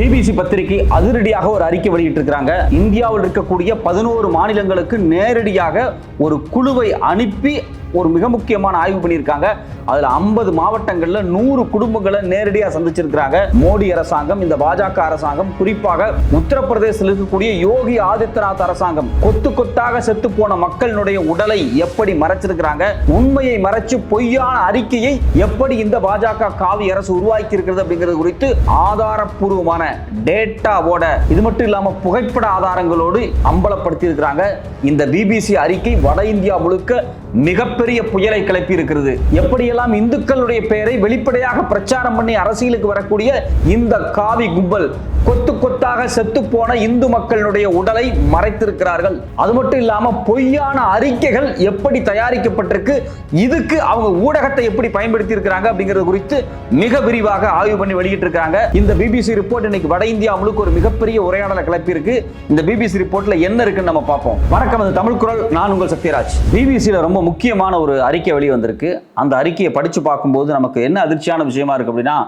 BBC பத்திரிகை அதிரடியாக ஒரு அறிக்கை வெளியிட்டிருக்கிறாங்க. இந்தியாவில் இருக்கக்கூடிய பதினோரு மாநிலங்களுக்கு நேரடியாக ஒரு குழுவை அனுப்பி ஒரு மிக முக்கியமான ஆய்வு பண்ணியிருக்காங்க. அதில் ஐம்பது மாவட்டங்களில் நூறு குடும்பங்களை நேரடியாக சந்திச்சிருக்கிறாங்க. மோடி அரசாங்கம் இந்த பாஜக அரசாங்கம் குறிப்பாக உத்தரப்பிரதேசத்தில் இருக்கக்கூடிய யோகி ஆதித்யநாத் அரசாங்கம் கொத்து கொத்தாக செத்து போன மக்களினுடைய உடலை எப்படி மறைச்சிருக்கிறாங்க? உண்மையை மறைச்சு பொய்யான அறிக்கையை எப்படி இந்த பாஜக காவி அரசு உருவாக்கி இருக்கிறது அப்படிங்கிறது குறித்து ஆதாரப்பூர்வமான டேட்டாவோட இது மட்டும் இல்லாமல் புகைப்பட ஆதாரங்களோடு அம்பலப்படுத்தி இருக்கிறாங்க இந்த பிபிசி அறிக்கை வட இந்தியா முழுக்க மிகப்பெரிய புயலை கிளப்பி இருக்கிறது எப்படியெல்லாம் இந்துக்களுடைய பெயரை வெளிப்படையாக பிரச்சாரம் பண்ணி அரசியலுக்கு வரக்கூடிய இந்த காவி கும்பல் கொத்து கொத்தாக செத்து போன இந்து மக்களுடைய உடலை மறைத்திருக்கிறார்கள். அது மட்டும் இல்லாம பொய்யான அறிக்கைகள் எப்படி தயாரிக்கப்பட்டிருக்கு இதுக்கு அவங்க ஊடகத்தை எப்படி பயன்படுத்தி இருக்கிறாங்க அப்படிங்கிறது குறித்து மிக விரிவாக ஆய்வு பண்ணி வெளியிட்டு இருக்காங்க இந்த பிபிசி ரிப்போர்ட் இன்னைக்கு வட இந்தியா முழுக்க ஒரு மிகப்பெரிய உரையாடலை கிளப்பி இருக்கு இந்த பிபிசி ரிப்போர்ட்ல என்ன இருக்குன்னு நம்ம பார்ப்போம். வணக்கம் அது தமிழ் குரல். நான் உங்கள் சத்யராஜ். பிபிசியில் ரொம்ப முக்கியமான ஒரு அறிக்கை வெளி வந்திருக்கு. அந்த அறிக்கையை படிச்சு பார்க்கும்போது நமக்கு என்ன அதிர்ச்சியான விஷயமா இருக்கு அப்படின்னா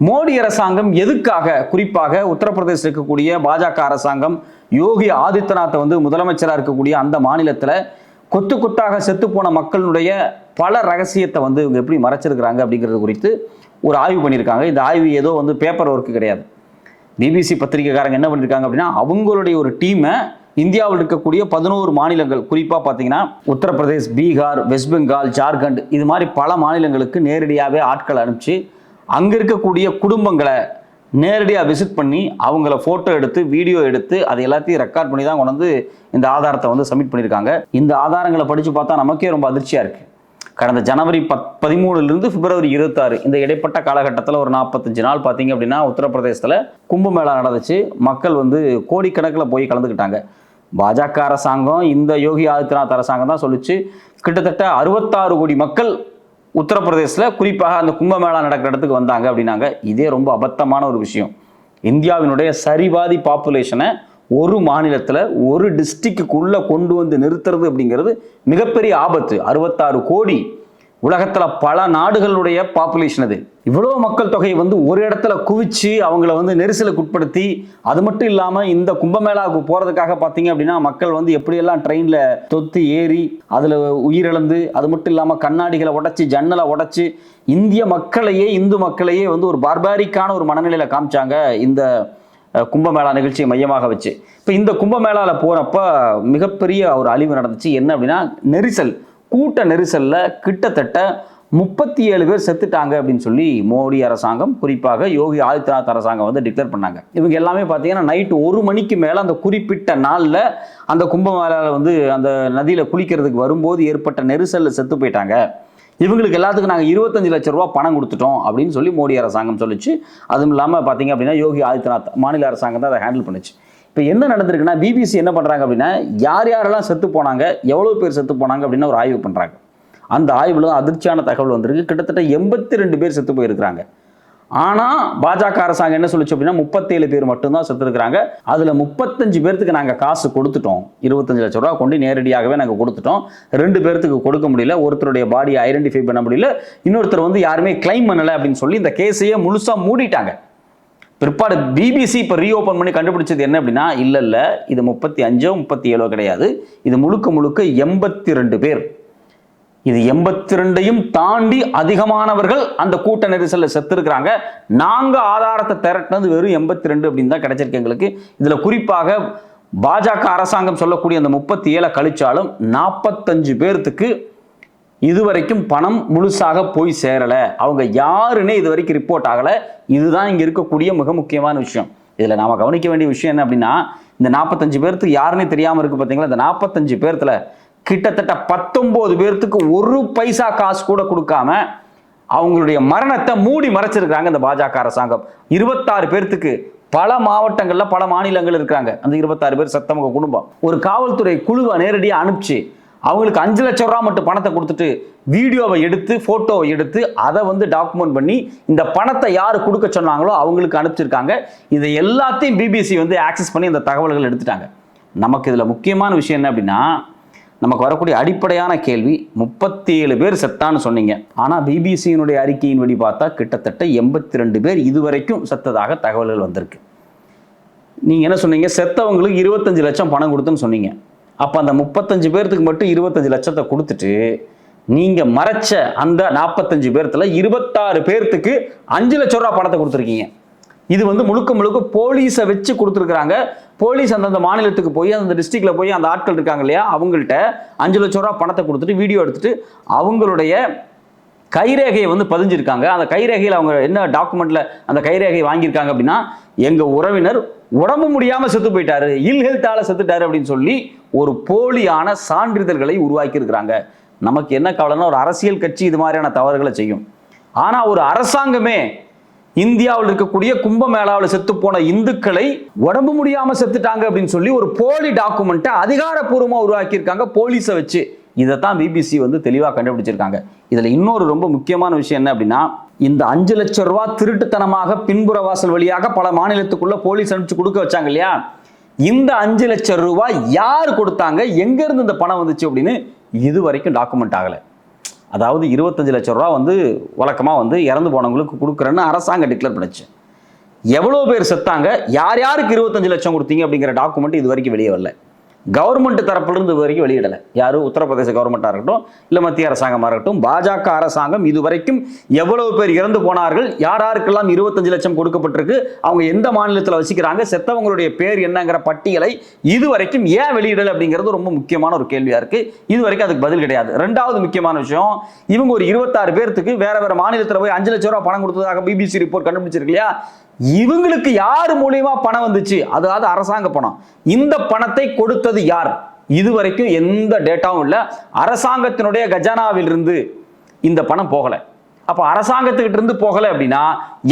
மோடி அரசாங்கம் எதுக்காக குறிப்பாக உத்தரப்பிரதேச இருக்கக்கூடிய பாஜக அரசாங்கம் யோகி ஆதித்யநாத்தை வந்து முதலமைச்சராக இருக்கக்கூடிய அந்த மாநிலத்தில் கொத்து கொத்தாக செத்து போன மக்களுடைய பல ரகசியத்தை வந்து இவங்க எப்படி மறைச்சிருக்கிறாங்க அப்படிங்கிறது குறித்து ஒரு ஆய்வு பண்ணியிருக்காங்க. இந்த ஆய்வு ஏதோ வந்து பேப்பர் ஒர்க்கு கிடையாது. பிபிசி பத்திரிகைக்காரங்க என்ன பண்ணியிருக்காங்க அப்படின்னா அவங்களுடைய ஒரு டீமை இந்தியாவில் இருக்கக்கூடிய பதினோரு மாநிலங்கள் குறிப்பாக பார்த்தீங்கன்னா உத்தரப்பிரதேஷ் பீகார் வெஸ்ட் பெங்கால் ஜார்க்கண்ட் இது மாதிரி பல மாநிலங்களுக்கு நேரடியாகவே ஆட்கள் அனுப்பிச்சு அங்கே இருக்கக்கூடிய குடும்பங்களை நேரடியாக விசிட் பண்ணி அவங்கள ஃபோட்டோ எடுத்து வீடியோ எடுத்து அதை எல்லாத்தையும் ரெக்கார்ட் பண்ணி தான் கொண்டு வந்து இந்த ஆதாரத்தை வந்து சப்மிட் பண்ணியிருக்காங்க. இந்த ஆதாரங்களை படித்து பார்த்தா நமக்கே ரொம்ப அதிர்ச்சியாக இருக்குது கடந்த ஜனவரி பத் பதிமூணுலேருந்து பிப்ரவரி இருபத்தாறு இந்த இடைப்பட்ட காலகட்டத்தில் ஒரு நாற்பத்தஞ்சு நாள் பார்த்தீங்க அப்படின்னா உத்தரப்பிரதேசத்தில் கும்பமேளா நடந்துச்சு. மக்கள் வந்து கோடிக்கணக்கில் போய் கலந்துக்கிட்டாங்க. பாஜக அரசாங்கம் இந்த யோகி ஆதித்யநாத் அரசாங்கம் தான் சொல்லிச்சு. கிட்டத்தட்ட அறுபத்தாறு கோடி மக்கள் உத்தரப்பிரதேசில் குறிப்பாக அந்த கும்பமேளா நடக்கிற இடத்துக்கு வந்தாங்க அப்படின்னாங்க. இதே ரொம்ப அபத்தமான ஒரு விஷயம். இந்தியாவினுடைய சரிவாதி பாப்புலேஷனை ஒரு மாநிலத்தில் ஒரு டிஸ்ட்ரிக்டுக்குள்ளே கொண்டு வந்து நிறுத்துறது அப்படிங்கிறது மிகப்பெரிய ஆபத்து. அறுபத்தாறு கோடி உலகத்தில் பல நாடுகளுடைய பாப்புலேஷன் அது. இவ்வளோ மக்கள் தொகையை வந்து ஒரு இடத்துல குவிச்சு அவங்கள வந்து நெரிசலுக்கு உட்படுத்தி அது மட்டும் இல்லாமல் இந்த கும்பமேளாவுக்கு போகிறதுக்காக பார்த்தீங்க அப்படின்னா மக்கள் வந்து எப்படியெல்லாம் ட்ரெயினில் தொத்து ஏறி அதில் உயிரிழந்து அது மட்டும் இல்லாமல் கண்ணாடிகளை உடைச்சி ஜன்னலை உடச்சி இந்திய மக்களையே இந்து மக்களையே வந்து ஒரு பார்பாரிக்கான ஒரு மனநிலையில் காமிச்சாங்க இந்த கும்பமேளா நிகழ்ச்சியை மையமாக வச்சு. இப்போ இந்த கும்பமேளாவில் போகிறப்ப மிகப்பெரிய ஒரு அழிவு நடந்துச்சு. என்ன அப்படின்னா நெரிசல். கூட்ட நெரிசலில் கிட்டத்தட்ட முப்பத்தி ஏழு பேர் செத்துட்டாங்க அப்படின்னு சொல்லி மோடி அரசாங்கம் குறிப்பாக யோகி ஆதித்யநாத் அரசாங்கம் வந்து டிக்ளேர் பண்ணாங்க. இவங்க எல்லாமே பார்த்தீங்கன்னா நைட்டு ஒரு மணிக்கு மேலே அந்த குறிப்பிட்ட நாளில் அந்த கும்பமேளாவில் வந்து அந்த நதியில் குளிக்கிறதுக்கு வரும்போது ஏற்பட்ட நெரிசலில் செத்து போயிட்டாங்க. இவங்களுக்கு எல்லாத்துக்கும் நாங்கள் இருபத்தஞ்சு லட்ச ரூபா பணம் கொடுத்துட்டோம் அப்படின்னு சொல்லி மோடி அரசாங்கம் சொல்லிச்சு. அதுவும் இல்லாமல் பார்த்தீங்க அப்படின்னா யோகி ஆதித்யநாத் மாநில அரசாங்கம் தான் அதை ஹேண்டில் பண்ணுச்சு. இப்போ என்ன நடந்திருக்குன்னா பிபிசி என்ன பண்ணுறாங்க அப்படின்னா யார் யாரெல்லாம் செத்து போனாங்க எவ்வளோ பேர் செத்து போனாங்க அப்படின்னு ஒரு ஆய்வு பண்ணுறாங்க அந்த ஆய்வில் அதிர்ச்சியான தகவல் வந்திருக்கு. கிட்டத்தட்ட எண்பத்தி ரெண்டு பேர் செத்து போயிருக்கிறாங்க. ஆனால் பாஜக அரசாங்கம் என்ன சொல்லிச்சு அப்படின்னா முப்பத்தேழு பேர் மட்டும்தான் செத்துருக்குறாங்க. அதில் முப்பத்தஞ்சு பேர்த்துக்கு நாங்கள் காசு கொடுத்துட்டோம். இருபத்தஞ்சு லட்ச ரூபா கொண்டு நேரடியாகவே நாங்கள் கொடுத்துட்டோம். ரெண்டு பேர்த்துக்கு கொடுக்க முடியல. ஒருத்தருடைய பாடியை ஐடென்டிஃபை பண்ண முடியல. இன்னொருத்தர் வந்து யாருமே கிளைம் பண்ணலை அப்படின்னு சொல்லி இந்த கேஸையே முழுசாக மூடிட்டாங்க. பிற்பாடு பிபிசி இப்போ ரீஓப்பன் பண்ணி கண்டுபிடிச்சது என்ன அப்படின்னா இல்லை இல்லை இது முப்பத்தி அஞ்சோ முப்பத்தி ஏழோ கிடையாது. இது முழுக்க முழுக்க எண்பத்தி ரெண்டு பேர். இது எண்பத்தி ரெண்டையும் தாண்டி அதிகமானவர்கள் அந்த கூட்ட நெரிசலில் செத்துருக்கிறாங்க. நாங்கள் ஆதாரத்தை திரட்டினது வெறும் எண்பத்தி ரெண்டு அப்படின்னு தான் கிடைச்சிருக்கு எங்களுக்கு. இதில் குறிப்பாக பாஜக அரசாங்கம் சொல்லக்கூடிய அந்த முப்பத்தி ஏழை கழிச்சாலும் நாற்பத்தஞ்சு பேர்த்துக்கு இதுவரைக்கும் பணம் முழுசாக போய் சேரலை. அவங்க யாருன்னே இது வரைக்கும் ரிப்போர்ட் ஆகலை. இதுதான் இங்கே இருக்கக்கூடிய மிக முக்கியமான விஷயம். இதில் நாம் கவனிக்க வேண்டிய விஷயம் என்ன அப்படின்னா இந்த நாற்பத்தஞ்சு பேர்த்துக்கு யாருன்னே தெரியாமல் இருக்குது பார்த்தீங்களா? இந்த நாற்பத்தஞ்சு பேர்த்தில் கிட்டத்தட்ட பத்தொம்போது பேர்த்துக்கு ஒரு பைசா காசு கூட கொடுக்காம அவங்களுடைய மரணத்தை மூடி மறைச்சிருக்காங்க இந்த பாஜக அரசாங்கம். இருபத்தாறு பேர்த்துக்கு பல மாவட்டங்களில் பல மாநிலங்கள் இருக்காங்க. அந்த இருபத்தாறு பேர் சத்தமுக குடும்பம். ஒரு காவல்துறை குழுவை நேரடியாக அனுப்பிச்சு அவங்களுக்கு அஞ்சு லட்சம் ரூபா மட்டும் பணத்தை கொடுத்துட்டு வீடியோவை எடுத்து ஃபோட்டோவை எடுத்து அதை வந்து டாக்குமெண்ட் பண்ணி இந்த பணத்தை யார் கொடுக்க சொன்னாங்களோ அவங்களுக்கு அனுப்பிச்சிருக்காங்க. இதை எல்லாத்தையும் பிபிசி வந்து ஆக்சஸ் பண்ணி இந்த தகவல்கள் எடுத்துட்டாங்க. நமக்கு இதில் முக்கியமான விஷயம் என்ன அப்படின்னா நமக்கு வரக்கூடிய அடிப்படையான கேள்வி முப்பத்தி ஏழு பேர் செத்தான்னு சொன்னீங்க. ஆனால் பிபிசியினுடைய அறிக்கையின்படி பார்த்தா கிட்டத்தட்ட எண்பத்தி ரெண்டு பேர் இதுவரைக்கும் செத்ததாக தகவல்கள் வந்திருக்கு. நீங்கள் என்ன சொன்னீங்க? செத்தவங்களுக்கு இருபத்தஞ்சு லட்சம் பணம் கொடுத்துன்னு சொன்னீங்க. அப்போ அந்த முப்பத்தஞ்சு பேர்த்துக்கு மட்டும் இருபத்தஞ்சு லட்சத்தை கொடுத்துட்டு நீங்கள் மறைச்ச அந்த நாற்பத்தஞ்சு பேர்த்துல இருபத்தாறு பேர்த்துக்கு அஞ்சு லட்ச ரூபா பணத்தை கொடுத்துருக்கீங்க. இது வந்து முழுக்க முழுக்க போலீஸை வச்சு கொடுத்துருக்குறாங்க. போலீஸ் அந்தந்த மாநிலத்துக்கு போய் அந்த டிஸ்ட்ரிக்டில் போய் அந்த ஆட்கள் இருக்காங்க இல்லையா அவங்கள்ட்ட அஞ்சு லட்ச ரூபா பணத்தை கொடுத்துட்டு வீடியோ எடுத்துட்டு அவங்களுடைய கைரேகையை வந்து பதிஞ்சிருக்காங்க. அந்த கைரேகையில் அவங்க என்ன டாக்குமெண்ட்டில் அந்த கைரேகையை வாங்கியிருக்காங்க அப்படின்னா எங்கள் உறவினர் உடம்பு முடியாம செத்து போயிட்டாரு இல் ஹெல்த்தால செத்துட்டாரு அப்படின்னு சொல்லி ஒரு போலியான சான்றிதழ்களை உருவாக்கி இருக்கிறாங்க நமக்கு என்ன கவலைன்னா ஒரு அரசியல் கட்சி இது மாதிரியான தவறுகளை செய்யும். ஆனா ஒரு அரசாங்கமே இந்தியாவில் இருக்கக்கூடிய கும்பமேளாவில் செத்து போன இந்துக்களை உடம்பு முடியாம செத்துட்டாங்க அப்படின்னு சொல்லி ஒரு போலி டாக்குமெண்ட்டை அதிகாரப்பூர்வமா உருவாக்கியிருக்காங்க போலீஸை வச்சு. இதைத்தான் பிபிசி வந்து தெளிவாக கண்டுபிடிச்சிருக்காங்க. இதுல இன்னொரு ரொம்ப முக்கியமான விஷயம் என்ன அப்படின்னா இந்த அஞ்சு லட்சம் ரூபாய் திருட்டுத்தனமாக பின்புற வாசல் வழியாக பல மாநிலத்துக்குள்ள போலீஸ் அனுப்பிச்சு கொடுக்க வச்சாங்க இல்லையா? இந்த அஞ்சு லட்சம் ரூபாய் யார் கொடுத்தாங்க? எங்க இருந்து இந்த பணம் வந்துச்சு அப்படின்னு இது வரைக்கும் டாக்குமெண்ட் ஆகலை. அதாவது இருபத்தஞ்சு லட்சம் ரூபா வந்து வழக்கமாக வந்து இறந்து போனவங்களுக்கு கொடுக்குறேன்னு அரசாங்கம் டிக்ளேர் பண்ணுச்சு. எவ்வளோ பேர் செத்தாங்க? யார் யாருக்கு இருபத்தஞ்சு லட்சம் கொடுத்தீங்க அப்படிங்கிற டாக்குமெண்ட் இது வரைக்கும் வெளியே வரல. கவர்மெண்ட் தரப்பிலிருந்து வரைக்கும் வெளியிடலை. யாரும் உத்தரப்பிரதேச கவர்மெண்ட்டாக இருக்கட்டும் இல்லை மத்திய அரசாங்கமாக இருக்கட்டும் பாஜக அரசாங்கம் இது வரைக்கும் எவ்வளவு பேர் இறந்து போனார்கள் யார் யாருக்கெல்லாம் இருபத்தஞ்சு லட்சம் கொடுக்கப்பட்டிருக்கு அவங்க எந்த மாநிலத்தில் வசிக்கிறாங்க செத்தவங்களுடைய பேர் என்னங்கிற பட்டியலை இது வரைக்கும் ஏன் வெளியிடலை அப்படிங்கிறது ரொம்ப முக்கியமான ஒரு கேள்வியாக இருக்குது இது வரைக்கும் அதுக்கு பதில் கிடையாது. ரெண்டாவது முக்கியமான விஷயம் இவங்க ஒரு இருபத்தாறு பேர்த்துக்கு வேற வேற மாநிலத்தில் போய் அஞ்சு லட்ச ரூபா பணம் கொடுத்ததாக பிபிசி ரிப்போர்ட் கண்டுபிடிச்சிருக்கு இல்லையா? இவங்களுக்கு யார் மூலியமா பணம் வந்துச்சு? அதாவது அரசாங்க பணம். இந்த பணத்தை கொடுத்தது யார்? இதுவரைக்கும் எந்த டேட்டாவும் இல்லை. அரசாங்கத்தினுடைய கஜானாவிலிருந்து இந்த பணம் போகலை. அப்போ அரசாங்கத்துக்கிட்ட இருந்து போகலை அப்படின்னா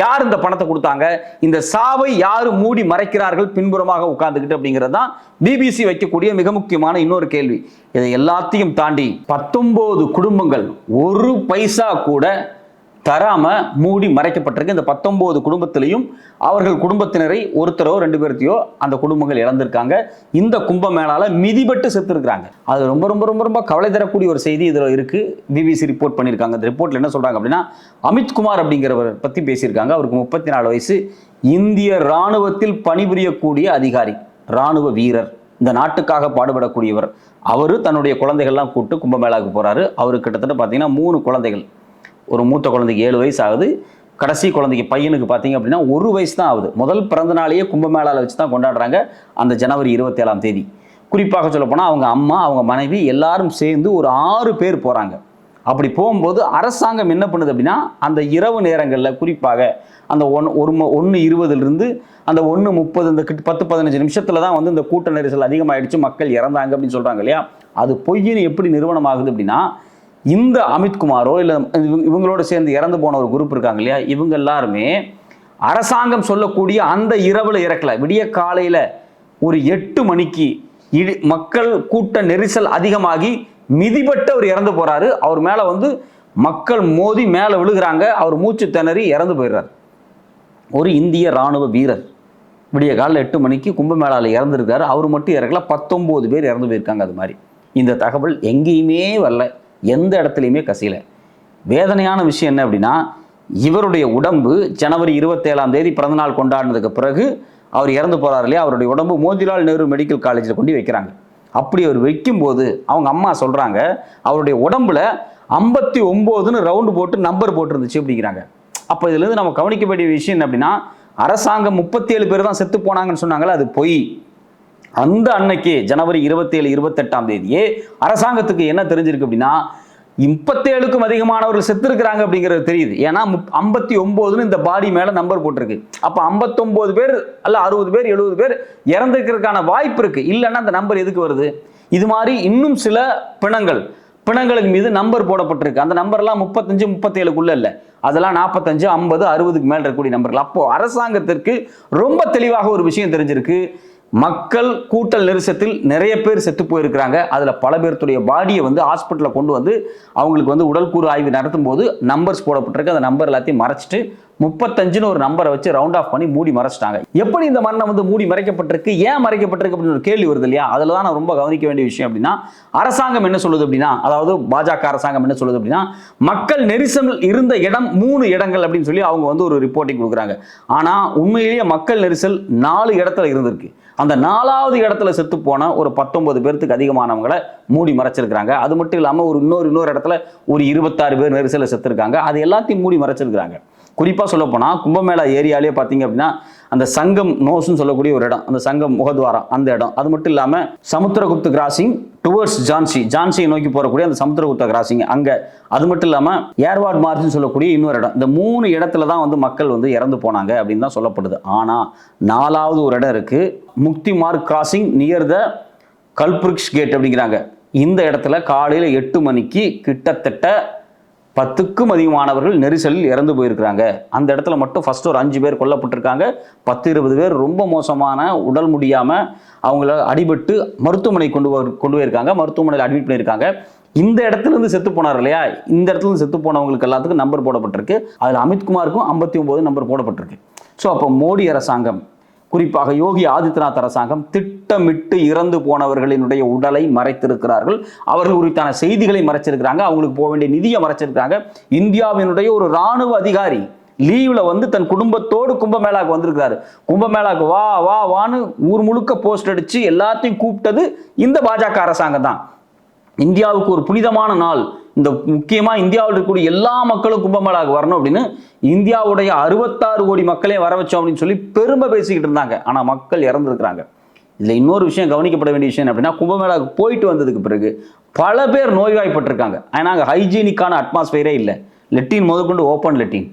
யார் இந்த பணத்தை கொடுத்தாங்க? இந்த சாவை யார் மூடி மறைக்கிறார்கள் பின்புறமாக உட்கார்ந்துக்கிட்டு அப்படிங்கிறது தான் பிபிசி வைக்கக்கூடிய மிக முக்கியமான இன்னொரு கேள்வி. இதை எல்லாத்தையும் தாண்டி பத்தொன்பது குடும்பங்கள் ஒரு பைசா கூட தராம மூடி மறைக்கப்பட்டிருக்கு. இந்த பத்தொன்பது குடும்பத்திலையும் அவர்கள் குடும்பத்தினரை ஒருத்தரோ ரெண்டு பேர்த்தையோ அந்த குடும்பங்கள் இழந்திருக்காங்க. இந்த கும்ப கும்பமேளால மிதிபட்டு செத்துருக்காங்க அது ரொம்ப ரொம்ப ரொம்ப ரொம்ப கவலை தரக்கூடிய ஒரு செய்தி இதில் இருக்கு. பிபிசி ரிப்போர்ட் பண்ணியிருக்காங்க. இந்த ரிப்போர்ட்ல என்ன சொல்றாங்க அப்படின்னா அமித்குமார் அப்படிங்கிறவர் பத்தி பேசியிருக்காங்க. அவருக்கு முப்பத்தி நாலு வயசு. இந்திய ராணுவத்தில் பணிபுரியக்கூடிய அதிகாரி ராணுவ வீரர் இந்த நாட்டுக்காக பாடுபடக்கூடியவர். அவரு தன்னுடைய குழந்தைகள்லாம் கூப்பிட்டு கும்பமேளாவுக்கு போறாரு. அவரு கிட்டத்தட்ட பார்த்தீங்கன்னா மூணு குழந்தைகள். ஒரு மூத்த குழந்தைக்கு ஏழு வயசு ஆகுது கடைசி குழந்தைக்கு பையனுக்கு பார்த்தீங்க அப்படின்னா ஒரு வயசு தான் ஆகுது. முதல் பிறந்த நாளையே கும்பமேளாவில் வச்சு தான் கொண்டாடுறாங்க அந்த ஜனவரி இருபத்தேழாம் தேதி. குறிப்பாக சொல்லப்போனால் அவங்க அம்மா அவங்க மனைவி எல்லாரும் சேர்ந்து ஒரு ஆறு பேர் போகிறாங்க அப்படி போகும்போது அரசாங்கம் என்ன பண்ணுது அப்படின்னா அந்த இரவு நேரங்களில் குறிப்பாக அந்த ஒன் ஒரு ஒன்று இருபதுலேருந்து அந்த ஒன்று முப்பது இந்த கிட்ட பத்து பதினஞ்சு நிமிஷத்தில் தான் வந்து இந்த கூட்ட நெரிசல் அதிகமாகிடுச்சு மக்கள் இறந்தாங்க அப்படின்னு சொல்கிறாங்க இல்லையா? அது பொய்யின்னு எப்படி நிறுவனம் ஆகுது அப்படின்னா இந்த அமித்குமாரோ இல்லை இவங்களோட சேர்ந்து இறந்து போன ஒரு குரூப் இருக்காங்க இல்லையா? இவங்க எல்லாருமே அரசாங்கம் சொல்லக்கூடிய அந்த இரவில் இறக்கல. விடிய காலையில் ஒரு எட்டு மணிக்கு இடி மக்கள் கூட்ட நெரிசல் அதிகமாகி மிதிபட்டு அவர் இறந்து போகிறாரு அவர் மேலே வந்து மக்கள் மோதி மேலே விழுகிறாங்க. அவர் மூச்சு திணறி இறந்து போயிடுறார். ஒரு இந்திய ராணுவ வீரர் விடிய காலையில் எட்டு மணிக்கு கும்பமேளாவில் இறந்துருக்காரு. அவர் மட்டும் இறக்கல. பத்தொம்போது பேர் இறந்து போயிருக்காங்க அது மாதிரி. இந்த தகவல் எங்கேயுமே வரல. எந்த இடத்துலையுமே கசியல. வேதனையான விஷயம் என்ன அப்படின்னா இவருடைய உடம்பு ஜனவரி இருபத்தேழாம் தேதி பிறந்தநாள் கொண்டாடினதுக்கு பிறகு அவர் இறந்து போகிறார் இல்லையா? அவருடைய உடம்பு மோதிலால் நேரு மெடிக்கல் காலேஜில் கொண்டு வைக்கிறாங்க. அப்படி அவர் வைக்கும்போது அவங்க அம்மா சொல்கிறாங்க அவருடைய உடம்புல ஐம்பத்தி ஒம்போதுன்னு ரவுண்டு போட்டு நம்பர் போட்டிருந்துச்சு அப்படிங்கிறாங்க. அப்போ இதுலேருந்து நம்ம கவனிக்க வேண்டிய விஷயம் என்ன அப்படின்னா அரசாங்கம் முப்பத்தி ஏழு பேர் தான் செத்து போனாங்கன்னு சொன்னாங்களே அது பொய். அந்த அன்னைக்கு ஜனவரி இருபத்தேழு இருபத்தெட்டாம் தேதியே அரசாங்கத்துக்கு என்ன தெரிஞ்சிருக்கு அப்படின்னா முப்பத்தேழுக்கும் அதிகமானவர்கள் செத்துருக்கிறாங்க அப்படிங்கிறது தெரியுது. ஏன்னா முப் ஐம்பத்தி ஒம்போதுன்னு இந்த பாடி மேலே நம்பர் போட்டிருக்கு. அப்போ ஐம்பத்தொம்போது பேர் அல்ல அறுபது பேர் எழுபது பேர் இறந்துக்கிறதுக்கான வாய்ப்பு இருக்கு. இல்லைன்னா அந்த நம்பர் எதுக்கு வருது? இது மாதிரி இன்னும் சில பிணங்கள் பிணங்களுக்கு மீது நம்பர் போடப்பட்டிருக்கு. அந்த நம்பர்லாம் முப்பத்தஞ்சு முப்பத்தேழுக்குள்ள இல்லை. அதெல்லாம் நாற்பத்தஞ்சு ஐம்பது அறுபதுக்கு மேல் இருக்கக்கூடிய நம்பர்கள் அப்போது அரசாங்கத்திற்கு ரொம்ப தெளிவாக ஒரு விஷயம் தெரிஞ்சிருக்கு. மக்கள் கூட்டல் நெரிசத்தில் நிறைய பேர் செத்து போயிருக்கிறாங்க. அதில் பல பேர்த்துடைய பாடியை வந்து ஹாஸ்பிட்டலில் கொண்டு வந்து அவங்களுக்கு வந்து உடல்கூறு ஆய்வு நடத்தும் போது நம்பர்ஸ் போடப்பட்டிருக்கு. அந்த நம்பர் எல்லாத்தையும் மறைச்சிட்டு முப்பத்தஞ்சுன்னு ஒரு நம்பரை வச்சு ரவுண்ட் ஆஃப் பண்ணி மூடி மறைச்சிட்டாங்க. எப்படி இந்த மரணம் வந்து மூடி மறைக்கப்பட்டிருக்கு? ஏன் மறைக்கப்பட்டிருக்கு அப்படின்னு ஒரு கேள்வி வருது இல்லையா? அதில் தான் நான் ரொம்ப கவனிக்க வேண்டிய விஷயம் அப்படின்னா அரசாங்கம் என்ன சொல்லுது அப்படின்னா அதாவது பாஜக அரசாங்கம் என்ன சொல்லுது அப்படின்னா மக்கள் நெரிசல் இருந்த இடம் மூணு இடங்கள் அப்படின்னு சொல்லி அவங்க வந்து ஒரு ரிப்போர்ட்டிங் கொடுக்குறாங்க. ஆனால் உண்மையிலேயே மக்கள் நெரிசல் நாலு இடத்துல இருந்திருக்கு. அந்த நாலாவது இடத்துல செத்து போன ஒரு பத்தொன்பது பேர்த்துக்கு அதிகமானவங்களை மூடி மறைச்சிருக்கிறாங்க. அது மட்டும் இல்லாமல் ஒரு இன்னொரு இன்னொரு இடத்துல ஒரு இருபத்தாறு பேர் நெரிசலில் செத்துருக்காங்க. அது எல்லாத்தையும் மூடி மறைச்சிருக்கிறாங்க. குறிப்பாக சொல்ல போனால் கும்பமேளா ஏரியாலே பார்த்தீங்க அப்படின்னா அந்த சங்கம் நோஸ்னு சொல்லக்கூடிய ஒரு இடம் அந்த சங்கம் முகத்வாரம் அந்த இடம். அது மட்டும் இல்லாமல் சமுத்திரகுப்து கிராசிங் டுவர்ட்ஸ் ஜான்சி ஜான்சியை நோக்கி போகக்கூடிய அந்த சமுத்திரகுப்த கிராசிங் அங்கே அது மட்டும் இல்லாமல் ஏர்வார்ட் மார்ச்னு சொல்லக்கூடிய இன்னொரு இடம். இந்த மூணு இடத்துல தான் வந்து மக்கள் வந்து இறந்து போனாங்க அப்படின்னு தான் சொல்லப்படுது. ஆனால் நாலாவது ஒரு இடம் இருக்குது Mukti Marg crossing near the கல்பிரிக்ஸ் gate அப்படிங்கிறாங்க. இந்த இடத்துல காலையில் எட்டு மணிக்கு கிட்டத்தட்ட பத்துக்கும் அதிகமானவர்கள் நெரிசலில் இறந்து போயிருக்கிறாங்க. அந்த இடத்துல மட்டும் ஃபர்ஸ்ட் ஒரு அஞ்சு பேர் கொல்லப்பட்டிருக்காங்க. பத்து இருபது பேர் ரொம்ப மோசமான உடல் முடியாமல் அவங்கள அடிபட்டு மருத்துவமனை கொண்டு கொண்டு போயிருக்காங்க. மருத்துவமனையில் அட்மிட் பண்ணியிருக்காங்க. இந்த இடத்துல இருந்து செத்து போனார் இல்லையா? இந்த இடத்துலேருந்து செத்து போனவங்களுக்கு எல்லாத்துக்கும் நம்பர் போடப்பட்டிருக்கு. அதில் அமித்குமாருக்கும் ஐம்பத்தி ஒம்பது நம்பர் போடப்பட்டிருக்கு. ஸோ அப்போ மோடி அரசாங்கம் குறிப்பாக யோகி ஆதித்யநாத் அரசாங்கம் திட்டமிட்டு இறந்து போனவர்களினுடைய உடலை மறைத்திருக்கிறார்கள். அவர்கள் குறித்தான செய்திகளை மறைச்சிருக்கிறாங்க. அவங்களுக்கு போக வேண்டிய நிதியை மறைச்சிருக்கிறாங்க. இந்தியாவினுடைய ஒரு ராணுவ அதிகாரி லீவ்ல வந்து தன் குடும்பத்தோடு கும்பமேளாக்கு வந்திருக்கிறாரு. கும்பமேளாக்கு வா வா வான்னு ஊர் முழுக்க போஸ்ட் அடிச்சு எல்லாத்தையும் கூப்பிட்டது இந்த பாஜக அரசாங்கம் தான். இந்தியாவுக்கு ஒரு புனிதமான நாள். இந்த முக்கியமாக இந்தியாவில் இருக்கக்கூடிய எல்லா மக்களும் கும்பமேளாவுக்கு வரணும் அப்படின்னு இந்தியாவுடைய அறுபத்தாறு கோடி மக்களே வர வச்சோம் அப்படின்னு சொல்லி பெருமை பேசிக்கிட்டு இருந்தாங்க. ஆனால் மக்கள் இறந்துருக்கிறாங்க. இதில் இன்னொரு விஷயம் கவனிக்கப்பட வேண்டிய விஷயம் அப்படின்னா கும்பமேளாவுக்கு போயிட்டு வந்ததுக்கு பிறகு பல பேர் நோய்வாய்ப்பட்டிருக்காங்க. ஏன்னா அங்கே ஹைஜீனிக்கான அட்மாஸ்பியரே இல்லை. லெட்டின் முதற்கொண்டு ஓப்பன் லெட்டின்.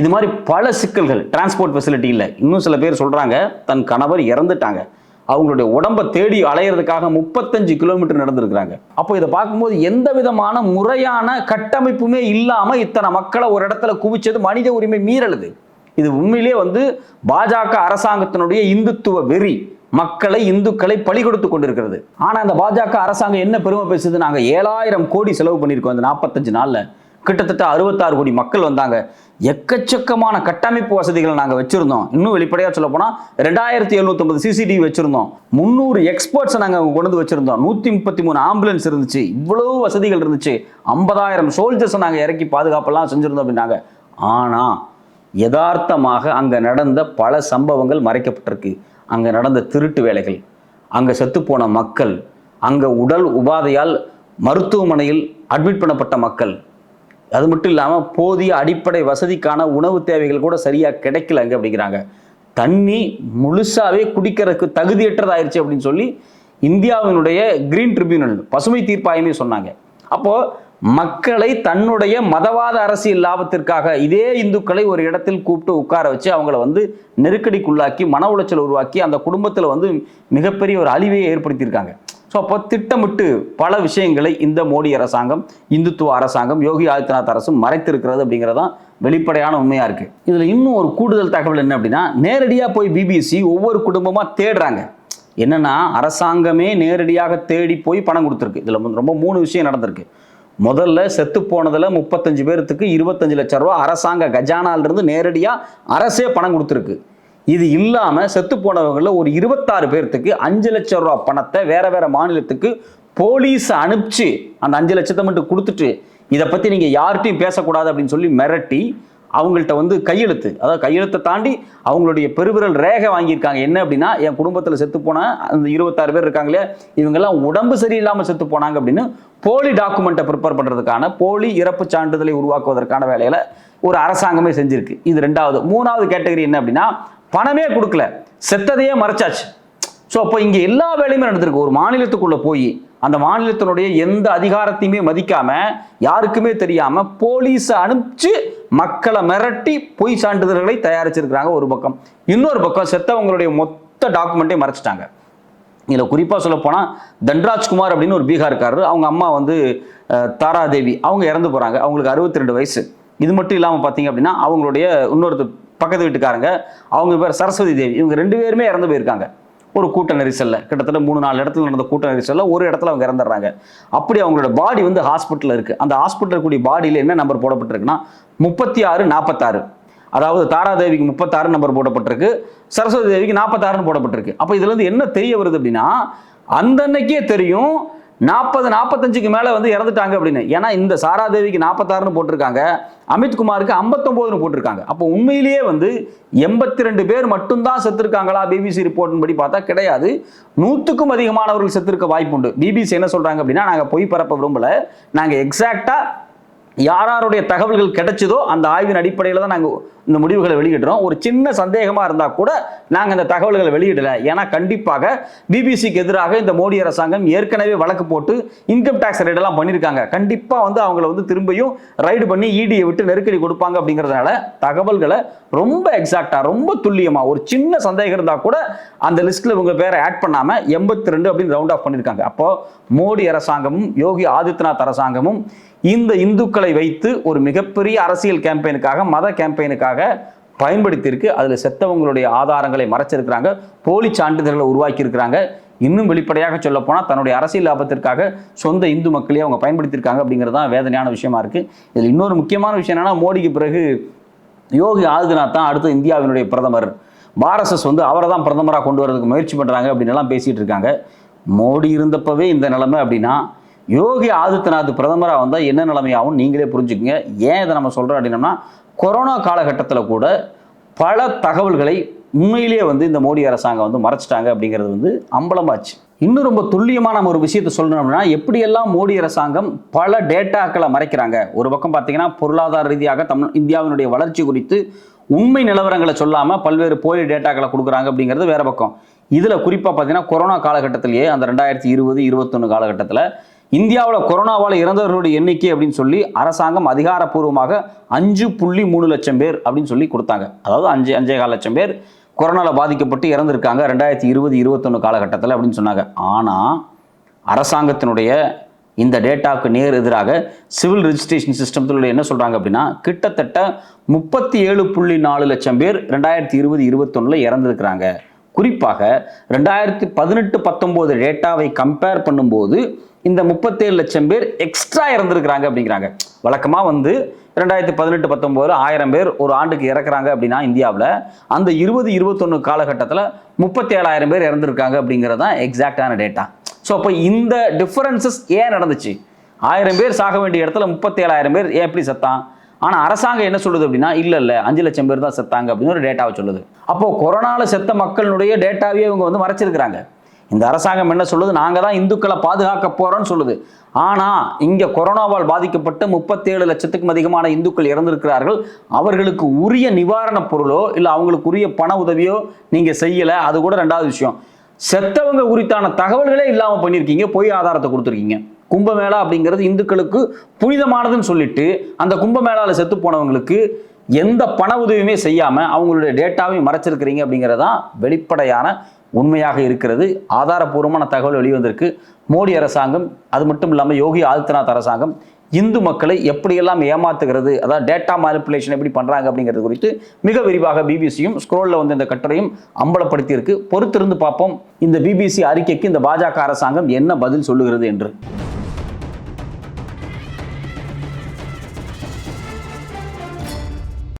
இது மாதிரி பல சிக்கல்கள் டிரான்ஸ்போர்ட் ஃபெசிலிட்டி இல்லை. இன்னும் சில பேர் சொல்கிறாங்க தன் கணவர் இறந்துட்டாங்க. அவங்களுடைய உடம்பை தேடி அலையிறதுக்காக முப்பத்தஞ்சு கிலோமீட்டர் நடந்திருக்கிறாங்க. அப்போ இதை பார்க்கும்போது எந்த விதமான முறையான கட்டமைப்புமே இல்லாமல் இத்தனை மக்களை ஒரு இடத்துல குவிச்சது மனித உரிமை மீறலுது. இது உண்மையிலே வந்து பாஜக அரசாங்கத்தினுடைய இந்துத்துவ வெறி. மக்களை இந்துக்களை பலி கொடுத்து கொண்டிருக்கிறது. ஆனால் அந்த பாஜக அரசாங்கம் என்ன பெருமை பேசுது நாங்கள் ஏழாயிரம் கோடி செலவு பண்ணியிருக்கோம் அந்த நாற்பத்தஞ்சு நாளில். கிட்டத்தட்ட அறுபத்தாறு கோடி மக்கள் வந்தாங்க. எக்கச்சக்கமான கட்டமைப்பு வசதிகளை நாங்கள் வச்சுருந்தோம். இன்னும் வெளிப்படையாக சொல்ல போனால் ரெண்டாயிரத்தி எழுநூத்தொம்பது சிசிடிவி வச்சுருந்தோம். முந்நூறு எக்ஸ்பர்ட்ஸை நாங்கள் கொண்டு வந்து வச்சுருந்தோம். நூற்றி முப்பத்தி மூணு ஆம்புலன்ஸ் இருந்துச்சு. இவ்வளவு வசதிகள் இருந்துச்சு. ஐம்பதாயிரம் சோல்ஜர்ஸை நாங்கள் இறக்கி பாதுகாப்பெல்லாம் செஞ்சுருந்தோம் அப்படின்னாங்க. ஆனால் யதார்த்தமாக அங்கே நடந்த பல சம்பவங்கள் மறைக்கப்பட்டிருக்கு. அங்கே நடந்த திருட்டு வேலைகள் அங்கே செத்துப்போன மக்கள் அங்கே உடல் உபாதையால் மருத்துவமனையில் அட்மிட் பண்ணப்பட்ட மக்கள் அது மட்டும் இல்லாமல் போதிய அடிப்படை வசதிக்கான உணவு தேவைகள் கூட சரியாக கிடைக்கல அங்கே அப்படிங்கிறாங்க. தண்ணி முழுசாவே குடிக்கிறதுக்கு தகுதியற்றதாயிருச்சு அப்படின்னு சொல்லி இந்தியாவினுடைய கிரீன் ட்ரிபியூனல் பசுமை தீர்ப்பாயமே சொன்னாங்க. அப்போது மக்களை தன்னுடைய மதவாத அரசியல் லாபத்திற்காக இதே இந்துக்களை ஒரு இடத்தில் கூப்பிட்டு உட்கார வச்சு அவங்கள வந்து நெருக்கடிக்குள்ளாக்கி மன உளைச்சல் உருவாக்கி அந்த குடும்பத்தில் வந்து மிகப்பெரிய ஒரு அழிவையை ஏற்படுத்தியிருக்காங்க. ஸோ அப்போ திட்டமிட்டு பல விஷயங்களை இந்த மோடி அரசாங்கம் இந்துத்துவ அரசாங்கம் யோகி ஆதித்யநாத் அரசும் மறைத்திருக்கிறது அப்படிங்கிறதான் வெளிப்படையான உண்மையா இருக்கு. இதுல இன்னும் ஒரு கூடுதல் தகவல் என்ன அப்படின்னா நேரடியாக போய் பிபிசி ஒவ்வொரு குடும்பமா தேடுறாங்க. என்னன்னா அரசாங்கமே நேரடியாக தேடி போய் பணம் கொடுத்துருக்கு. இதுல ரொம்ப மூணு விஷயம் நடந்திருக்கு. முதல்ல செத்து போனதில் முப்பத்தஞ்சு பேர்த்துக்கு இருபத்தஞ்சு லட்ச ரூபா அரசாங்க கஜானாலிருந்து நேரடியாக அரசே பணம் கொடுத்துருக்கு. இது இல்லாமல் செத்து போனவங்களில் ஒரு இருபத்தாறு பேர்த்துக்கு அஞ்சு லட்சம் ரூபா பணத்தை வேற வேற மாநிலத்துக்கு போலீஸ் அனுப்பிச்சு அந்த அஞ்சு லட்சத்தை மட்டும் கொடுத்துட்டு இதை பற்றி நீங்கள் யார்கிட்டையும் பேசக்கூடாது அப்படின்னு சொல்லி மிரட்டி அவங்கள்ட்ட வந்து கையெழுத்து. அதாவது கையெழுத்தை தாண்டி அவங்களுடைய பெருவிரல் ரேகை வாங்கியிருக்காங்க. என்ன அப்படின்னா என் குடும்பத்தில் செத்து போன அந்த இருபத்தாறு பேர் இருக்காங்களே இவங்கெல்லாம் உடம்பு சரியில்லாமல் செத்து போனாங்க அப்படின்னு போலி டாக்குமெண்ட்டை ப்ரிப்பேர் பண்ணுறதுக்கான போலி இறப்பு சான்றிதழை உருவாக்குவதற்கான வேலையில் ஒரு அரசாங்கமே செஞ்சிருக்கு. இது ரெண்டாவது. மூணாவது கேட்டகரி என்ன அப்படின்னா பணமே கொடுக்கல. செத்ததையே மறைச்சாச்சு. ஸோ அப்போ இங்கே எல்லா வேலையுமே நடந்திருக்கு. ஒரு மாநிலத்துக்குள்ளே போய் அந்த மாநிலத்தினுடைய எந்த அதிகாரத்தையுமே மதிக்காம யாருக்குமே தெரியாம போலீஸை அனுப்பிச்சு மக்களை மிரட்டி பொய் சான்றிதழ்களை தயாரிச்சிருக்கிறாங்க ஒரு பக்கம். இன்னொரு பக்கம் செத்தவங்களுடைய மொத்த டாக்குமெண்ட்டையும் மறைச்சிட்டாங்க. இதில் குறிப்பாக சொல்ல போனால் தன்ராஜ்குமார் அப்படின்னு ஒரு பீகார்காரர் அவங்க அம்மா வந்து தாராதேவி அவங்க இறந்து போகிறாங்க அவங்களுக்கு அறுபத்தி ரெண்டு வயசு. இது மட்டும் இல்லாமல் பார்த்தீங்க அப்படின்னா அவங்களுடைய இன்னொருத்தர் பக்கத்து வீட்டுக்காரங்க அவங்க பேர் சரஸ்வதி தேவி. இவங்க ரெண்டு பேருமே இறந்து போயிருக்காங்க. ஒரு கூட்ட நெரிசலில். கிட்டத்தட்ட மூணு நாலு இடத்துல நடந்த கூட்ட நெரிசலில் ஒரு இடத்துல அவங்க இறந்துடுறாங்க. அப்படி அவங்களோட பாடி வந்து ஹாஸ்பிட்டலில் இருக்குது அந்த ஹாஸ்பிட்டல் கூடிய பாடியில் என்ன நம்பர் போடப்பட்டிருக்குன்னா முப்பத்தி ஆறு நாற்பத்தாறு அதாவது தாராதேவிக்கு முப்பத்தாறு நம்பர் போடப்பட்டிருக்கு. சரஸ்வதி தேவிக்கு நாற்பத்தாறுன்னு போடப்பட்டிருக்கு. அப்போ இதுலேருந்து என்ன தெரிய வருது அப்படின்னா அந்த அன்னைக்கே தெரியும் நாற்பது நாற்பத்தஞ்சுக்கு மேலே வந்து இறந்துட்டாங்க அப்படின்னு. ஏன்னா இந்த சாராதேவிக்கு நாற்பத்தாறுன்னு போட்டிருக்காங்க. அமித்குமாருக்கு ஐம்பத்தொம்போதுன்னு போட்டிருக்காங்க. அப்போ உண்மையிலேயே வந்து எண்பத்தி ரெண்டு பேர் மட்டும்தான் செத்துருக்காங்களா பிபிசி ரிப்போர்ட்டின் படி பார்த்தா கிடையாது. நூற்றுக்கும் அதிகமானவர்கள் செத்துருக்க வாய்ப்பு உண்டு பிபிசி என்ன சொல்கிறாங்க அப்படின்னா நாங்கள் பொய் பரப்ப விரும்பலை. நாங்கள் எக்ஸாக்டாக யாராருடைய தகவல்கள் கிடைச்சதோ அந்த ஆய்வின் அடிப்படையில் தான் நாங்கள் இந்த முடிவுகளை வெளியிடுறோம். ஒரு சின்ன சந்தேகமாக இருந்தால் கூட நாங்கள் இந்த தகவல்களை வெளியிடலை. ஏன்னா கண்டிப்பாக பிபிசிக்கு எதிராக இந்த மோடி அரசாங்கம் ஏற்கனவே வழக்கு போட்டு இன்கம் டேக்ஸ் ரைடெல்லாம் பண்ணியிருக்காங்க கண்டிப்பாக வந்து அவங்கள வந்து திரும்பியும் ரைடு பண்ணி இடியை விட்டு நெருக்கடி கொடுப்பாங்க அப்படிங்கிறதுனால தகவல்களை ரொம்ப எக்ஸாக்டாக ரொம்ப துல்லியமாக ஒரு சின்ன சந்தேகம் இருந்தால் கூட அந்த லிஸ்ட்டில் உங்கள் பேரை ஆட் பண்ணாமல் எண்பத்தி ரெண்டு அப்படின்னு ரவுண்ட் ஆஃப் பண்ணியிருக்காங்க அப்போது மோடி அரசாங்கமும் யோகி ஆதித்யநாத் அரசாங்கமும் இந்த இந்துக்கள் வைத்து ஒரு மிகப்பெரிய அரசியல் கேம்பெயினுக்காக மத கேம்பெயினுக்காக பயன்படுத்தியிருக்கு. அதில் செத்தவங்களுடைய ஆதாரங்களை மறைச்சிருக்கிறாங்க. போலி சான்றிதழ்களை உருவாக்கி இருக்கிறாங்க இன்னும் வெளிப்படையாக சொல்ல போனால் தன்னுடைய அரசியல் லாபத்திற்காக சொந்த இந்து மக்களையே அவங்க பயன்படுத்தியிருக்காங்க அப்படிங்கிறது தான் வேதனையான விஷயமா இருக்கு. இதில் இன்னொரு முக்கியமான விஷயம் என்னென்னா மோடிக்கு பிறகு யோகி ஆதித்யநாத் தான் அடுத்து இந்தியாவினுடைய பிரதமர். பாரசஸ் வந்து அவரை தான் பிரதமராக கொண்டு வரதுக்கு முயற்சி பண்ணுறாங்க அப்படின்னு எல்லாம் பேசிட்டு இருக்காங்க. மோடி இருந்தப்பவே இந்த நிலைமை அப்படின்னா யோகி ஆதித்யநாத் பிரதமராக வந்தால் என்ன நிலைமையாகவும் நீங்களே புரிஞ்சுக்கங்க. ஏன் இதை நம்ம சொல்கிறோம் அப்படின்னம்னா கொரோனா காலகட்டத்தில் கூட பல தகவல்களை உண்மையிலேயே வந்து இந்த மோடி அரசாங்கம் வந்து மறைச்சிட்டாங்க அப்படிங்கிறது வந்து அம்பலமாச்சு. இன்னும் ரொம்ப துல்லியமாக நம்ம ஒரு விஷயத்தை சொல்லணும்னா எப்படியெல்லாம் மோடி அரசாங்கம் பல டேட்டாக்களை மறைக்கிறாங்க. ஒரு பக்கம் பார்த்தீங்கன்னா பொருளாதார ரீதியாக தமிழ் இந்தியாவினுடைய வளர்ச்சி குறித்து உண்மை நிலவரங்களை சொல்லாமல் பல்வேறு போலி டேட்டாக்களை கொடுக்குறாங்க அப்படிங்கிறது வேற பக்கம். இதில் குறிப்பாக பார்த்தீங்கன்னா கொரோனா காலகட்டத்திலேயே அந்த ரெண்டாயிரத்தி இருபது இருபத்தொன்று காலகட்டத்தில் இந்தியாவில் கொரோனாவால் இறந்தவர்களுடைய எண்ணிக்கை அப்படின்னு சொல்லி அரசாங்கம் அதிகாரப்பூர்வமாக அஞ்சு புள்ளி மூணு லட்சம் பேர் அப்படின்னு சொல்லி கொடுத்தாங்க. அதாவது அஞ்சு அஞ்சே கால் லட்சம் பேர் கொரோனாவில் பாதிக்கப்பட்டு இறந்துருக்காங்க ரெண்டாயிரத்தி இருபது இருபத்தொன்று காலகட்டத்தில் அப்படின்னு சொன்னாங்க. ஆனால் அரசாங்கத்தினுடைய இந்த டேட்டாவுக்கு நேர் எதிராக சிவில் ரிஜிஸ்ட்ரேஷன் சிஸ்டத்தில் என்ன சொல்கிறாங்க அப்படின்னா கிட்டத்தட்ட முப்பத்தி ஏழு புள்ளி நாலு லட்சம் பேர் ரெண்டாயிரத்தி இருபது இருபத்தொன்னில் இறந்துருக்கிறாங்க. குறிப்பாக ரெண்டாயிரத்தி பதினெட்டு பத்தொம்போது டேட்டாவை கம்பேர் பண்ணும்போது இந்த முப்பத்தேழு லட்சம் பேர் எக்ஸ்ட்ரா இறந்துருக்கிறாங்க அப்படிங்கிறாங்க. வழக்கமாக வந்து ரெண்டாயிரத்தி பதினெட்டு பத்தொம்போது ஆயிரம் பேர் ஒரு ஆண்டுக்கு இறக்குறாங்க அப்படின்னா இந்தியாவில் அந்த இருபது இருபத்தொன்று காலகட்டத்தில் முப்பத்தி ஏழாயிரம் பேர் இறந்துருக்காங்க அப்படிங்கிறது தான் எக்ஸாக்டான டேட்டா ஸோ அப்போ இந்த டிஃபரன்சஸ் ஏன் நடந்துச்சு? ஆயிரம் பேர் சாக வேண்டிய இடத்துல முப்பத்தேழாயிரம் பேர் ஏன் எப்படி செத்தான்? ஆனால் அரசாங்கம் என்ன சொல்லுது அப்படின்னா இல்லை இல்லை அஞ்சு லட்சம் பேர் தான் செத்தாங்க அப்படின்னு ஒரு டேட்டாவை சொல்லுது. அப்போது கொரோனாவில் செத்த மக்களுடைய டேட்டாவே இவங்க வந்து மறைச்சிருக்கிறாங்க. இந்த அரசாங்கம் என்ன சொல்லுது? நாங்கள் தான் இந்துக்களை பாதுகாக்க போகிறோம்னு சொல்லுது. ஆனால் இங்கே கொரோனாவால் பாதிக்கப்பட்டு முப்பத்தேழு லட்சத்துக்கும் அதிகமான இந்துக்கள் இறந்திருக்கிறார்கள். அவர்களுக்கு உரிய நிவாரணப் பொருளோ இல்லை அவங்களுக்கு உரிய பண உதவியோ நீங்கள் செய்யலை. அது கூட ரெண்டாவது விஷயம். செத்தவங்க குறித்தான தகவல்களே இல்லாமல் பண்ணியிருக்கீங்க. பொய் ஆதாரத்தை கொடுத்துருக்கீங்க. கும்பமேளா அப்படிங்கிறது இந்துக்களுக்கு புனிதமானதுன்னு சொல்லிட்டு அந்த கும்பமேளாவில் செத்து போனவங்களுக்கு எந்த பண உதவியுமே செய்யாமல் அவங்களுடைய டேட்டாவையும் மறைச்சிருக்கிறீங்க அப்படிங்கிறதான் வெளிப்படையான உண்மையாக இருக்கிறது. ஆதாரபூர்வமான தகவல் வெளிவந்திருக்கு. மோடி அரசாங்கம் அது மட்டும் இல்லாமல் யோகி ஆதித்யநாத் அரசாங்கம் இந்து மக்களை எப்படியெல்லாம் ஏமாத்துகிறது அதாவது டேட்டா மேனிப்புலேஷன் எப்படி பண்ணுறாங்க அப்படிங்கிறது குறித்து மிக விரிவாக பிபிசியும் ஸ்க்ரோலில் வந்து இந்த கட்டுரையும் அம்பலப்படுத்தியிருக்கு. பொறுத்திருந்து பார்ப்போம். இந்த பிபிசி அறிக்கைக்கு இந்த பாஜக அரசாங்கம் என்ன பதில் சொல்லுகிறது என்று.